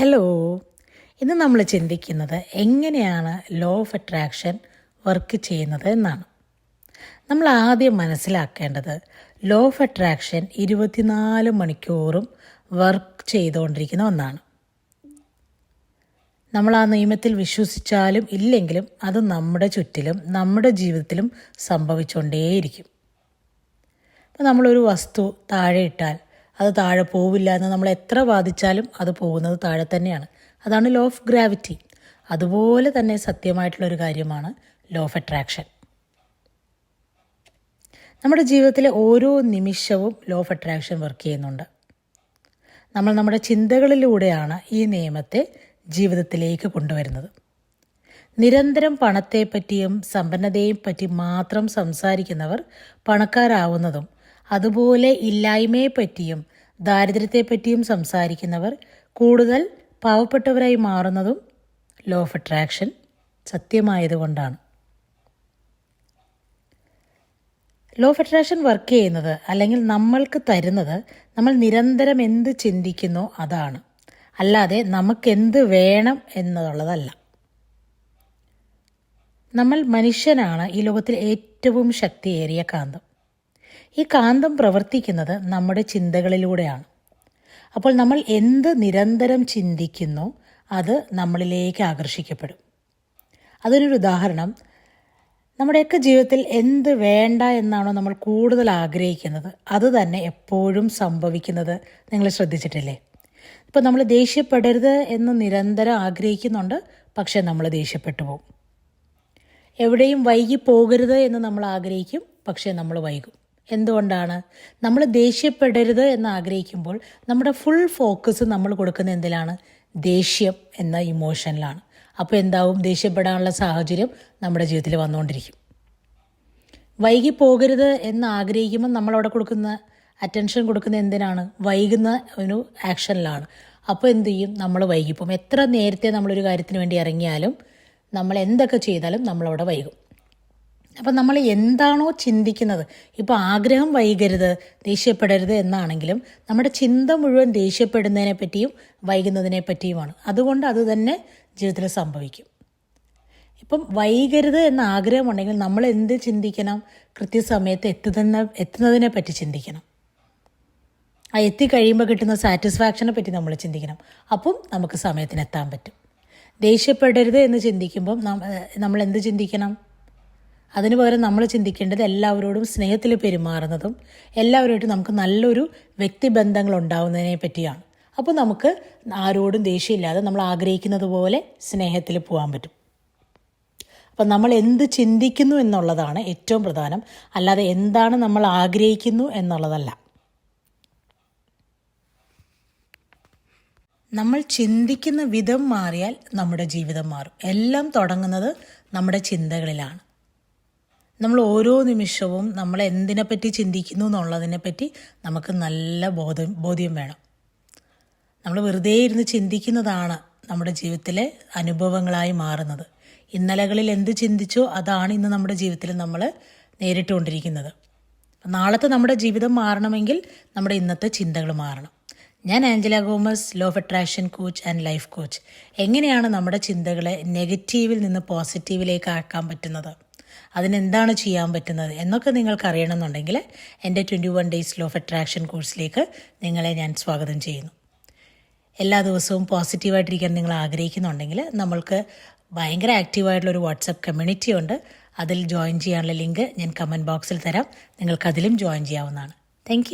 Hello ഇന്ന് നമ്മൾ ചിന്തിക്കുന്നത് എങ്ങനെയാണ് ലോ ഓഫ് അട്രാക്ഷൻ വർക്ക് ചെയ്യുന്നത് എന്നാണ്. നമ്മൾ ആദ്യം മനസ്സിലാക്കേണ്ടത് ലോ ഓഫ് അട്രാക്ഷൻ ഇരുപത്തിനാല് മണിക്കൂറും വർക്ക് ചെയ്തുകൊണ്ടിരിക്കുന്ന ഒന്നാണ്. നമ്മൾ ആ നിയമത്തിൽ വിശ്വസിച്ചാലും ഇല്ലെങ്കിലും അത് നമ്മുടെ ചുറ്റിലും നമ്മുടെ ജീവിതത്തിലും സംഭവിച്ചുകൊണ്ടേയിരിക്കും. അപ്പോൾ നമ്മളൊരു വസ്തു താഴെ ഇട്ടാൽ അത് താഴെ പോവില്ല എന്ന് നമ്മൾ എത്ര വാദിച്ചാലും അത് പോകുന്നത് താഴെ തന്നെയാണ്. അതാണ് ലോ ഓഫ് ഗ്രാവിറ്റി അതുപോലെ തന്നെ സത്യമായിട്ടുള്ള ഒരു കാര്യമാണ് ലോ ഓഫ് അട്രാക്ഷൻ നമ്മുടെ ജീവിതത്തിലെ ഓരോ നിമിഷവും ലോ ഓഫ് അട്രാക്ഷൻ വർക്ക് ചെയ്യുന്നുണ്ട്. നമ്മൾ നമ്മുടെ ചിന്തകളിലൂടെയാണ് ഈ നിയമത്തെ ജീവിതത്തിലേക്ക് കൊണ്ടുവരുന്നത്. നിരന്തരം പണത്തെപ്പറ്റിയും സമ്പന്നതയെയും പറ്റി മാത്രം സംസാരിക്കുന്നവർ പണക്കാരാവുന്നതും അതുപോലെ ഇല്ലായ്മയെപ്പറ്റിയും ദാരിദ്ര്യത്തെപ്പറ്റിയും സംസാരിക്കുന്നവർ കൂടുതൽ പാവപ്പെട്ടവരായി മാറുന്നതും ലോ ഓഫ് അട്രാക്ഷൻ സത്യമായതുകൊണ്ടാണ്. ലോ ഓഫ് അട്രാക്ഷൻ വർക്ക് ചെയ്യുന്നത് അല്ലെങ്കിൽ നമ്മൾക്ക് തരുന്നത് നമ്മൾ നിരന്തരം എന്ത് ചിന്തിക്കുന്നു അതാണ്. അല്ലാതെ നമുക്കെന്ത് വേണം എന്നുള്ളതല്ല. നമ്മൾ മനുഷ്യനാണ് ഈ ലോകത്തിൽ ഏറ്റവും ശക്തിയേറിയ കാന്തം. ഈ കാന്തം പ്രവർത്തിക്കുന്നത് നമ്മുടെ ചിന്തകളിലൂടെയാണ്. അപ്പോൾ നമ്മൾ എന്ത് നിരന്തരം ചിന്തിക്കുന്നു അത് നമ്മളിലേക്ക് ആകർഷിക്കപ്പെടും. അതിനൊരു ഉദാഹരണം. നമ്മുടെയൊക്കെ ജീവിതത്തിൽ എന്ത് വേണ്ട എന്നാണോ നമ്മൾ കൂടുതൽ ആഗ്രഹിക്കുന്നത് അത് തന്നെ എപ്പോഴും സംഭവിക്കുന്നത് നിങ്ങൾ ശ്രദ്ധിച്ചിട്ടില്ലേ? ഇപ്പോൾ നമ്മൾ ദേഷ്യപ്പെടരുത് എന്ന് നിരന്തരം ആഗ്രഹിക്കുന്നുണ്ട് പക്ഷേ നമ്മൾ ദേഷ്യപ്പെട്ടു പോകും. എവിടെയും വൈകി പോകരുത് എന്ന് നമ്മൾ ആഗ്രഹിക്കും പക്ഷേ നമ്മൾ വൈകും. എന്തുകൊണ്ടാണ്? നമ്മൾ ദേഷ്യപ്പെടരുത് എന്ന് ആഗ്രഹിക്കുമ്പോൾ നമ്മുടെ ഫുൾ ഫോക്കസ് നമ്മൾ കൊടുക്കുന്ന എന്തിലാണ്? ദേഷ്യം എന്ന ഇമോഷനിലാണ് അപ്പോൾ എന്താവും? ദേഷ്യപ്പെടാനുള്ള സാഹചര്യം നമ്മുടെ ജീവിതത്തിൽ വന്നുകൊണ്ടിരിക്കും. വൈകി പോകരുത് എന്ന് ആഗ്രഹിക്കുമ്പോൾ നമ്മളവിടെ കൊടുക്കുന്ന അറ്റൻഷൻ കൊടുക്കുന്ന എന്തിനാണ്? വൈകുന്ന ഒരു ആക്ഷനിലാണ് അപ്പോൾ എന്ത് ചെയ്യും? നമ്മൾ വൈകിപ്പം എത്ര നേരത്തെ നമ്മളൊരു കാര്യത്തിന് വേണ്ടി ഇറങ്ങിയാലും നമ്മൾ എന്തൊക്കെ ചെയ്താലും നമ്മളവിടെ വൈകും. അപ്പം നമ്മൾ എന്താണോ ചിന്തിക്കുന്നത്? ഇപ്പോൾ ആഗ്രഹം വൈകരുത് ദേഷ്യപ്പെടരുത് എന്നാണെങ്കിലും നമ്മുടെ ചിന്ത മുഴുവൻ ദേഷ്യപ്പെടുന്നതിനെ പറ്റിയും വൈകുന്നതിനെ പറ്റിയുമാണ്. അതുകൊണ്ട് അത് തന്നെ ജീവിതത്തിൽ സംഭവിക്കും. ഇപ്പം വൈകരുത് എന്ന ആഗ്രഹം ഉണ്ടെങ്കിൽ നമ്മൾ എന്ത് ചിന്തിക്കണം? കൃത്യസമയത്ത് എത്തുന്ന എത്തുന്നതിനെ പറ്റി ചിന്തിക്കണം. ആ എത്തിക്കഴിയുമ്പോൾ കിട്ടുന്ന സാറ്റിസ്ഫാക്ഷനെ പറ്റി നമ്മൾ ചിന്തിക്കണം. അപ്പം നമുക്ക് സമയത്തിന് എത്താൻ പറ്റും. ദേഷ്യപ്പെടരുത് എന്ന് ചിന്തിക്കുമ്പം നമ്മൾ എന്ത് ചിന്തിക്കണം? അതിനു പകരം നമ്മൾ ചിന്തിക്കേണ്ടത് എല്ലാവരോടും സ്നേഹത്തിൽ പെരുമാറുന്നതും എല്ലാവരുമായിട്ട് നമുക്ക് നല്ലൊരു വ്യക്തിബന്ധങ്ങൾ ഉണ്ടാവുന്നതിനെ പറ്റിയാണ്. അപ്പോൾ നമുക്ക് ആരോടും ദേഷ്യമില്ലാതെ നമ്മൾ ആഗ്രഹിക്കുന്നത് പോലെ സ്നേഹത്തിൽ പോകാൻ പറ്റും. അപ്പം നമ്മൾ എന്ത് ചിന്തിക്കുന്നു എന്നുള്ളതാണ് ഏറ്റവും പ്രധാനം. അല്ലാതെ എന്താണ് നമ്മൾ ആഗ്രഹിക്കുന്നു എന്നുള്ളതല്ല. നമ്മൾ ചിന്തിക്കുന്ന വിധം മാറിയാൽ നമ്മുടെ ജീവിതം മാറും. എല്ലാം തുടങ്ങുന്നത് നമ്മുടെ ചിന്തകളിലാണ്. നമ്മൾ ഓരോ നിമിഷവും നമ്മൾ എന്തിനെപ്പറ്റി ചിന്തിക്കുന്നു എന്നുള്ളതിനെപ്പറ്റി നമുക്ക് നല്ല ബോധം ബോധ്യം വേണം. നമ്മൾ വെറുതെ ഇരുന്ന് ചിന്തിക്കുന്നതാണ് നമ്മുടെ ജീവിതത്തിലെ അനുഭവങ്ങളായി മാറുന്നത്. ഇന്നലകളിൽ എന്ത് ചിന്തിച്ചോ അതാണ് ഇന്ന് നമ്മുടെ ജീവിതത്തിൽ നമ്മൾ നേരിട്ടുകൊണ്ടിരിക്കുന്നത്. നാളത്തെ നമ്മുടെ ജീവിതം മാറണമെങ്കിൽ നമ്മുടെ ഇന്നത്തെ ചിന്തകൾ മാറണം. ഞാൻ Angela Gomes law of attraction coach and life coach എങ്ങനെയാണ് നമ്മുടെ ചിന്തകളെ നെഗറ്റീവിൽ നിന്ന് പോസിറ്റീവിലേക്ക് ആക്കാൻ പറ്റുന്നത്? അതിനെന്താണ് ചെയ്യാൻ പറ്റുന്നത് എന്നൊക്കെ നിങ്ങൾക്ക് അറിയണമെന്നുണ്ടെങ്കിൽ എന്റെ twenty one days law of attraction കോഴ്സിലേക്ക് നിങ്ങളെ ഞാൻ സ്വാഗതം ചെയ്യുന്നു. എല്ലാ ദിവസവും പോസിറ്റീവായിട്ടിരിക്കാൻ നിങ്ങൾ ആഗ്രഹിക്കുന്നുണ്ടെങ്കിൽ നമ്മൾക്ക് ഭയങ്കര ആക്റ്റീവായിട്ടുള്ളൊരു വാട്സപ്പ് കമ്മ്യൂണിറ്റി ഉണ്ട്. അതിൽ ജോയിൻ ചെയ്യാനുള്ള ലിങ്ക് ഞാൻ കമന്റ് ബോക്സിൽ തരാം. നിങ്ങൾക്ക് അതിലും ജോയിൻ ചെയ്യാവുന്നതാണ് താങ്ക്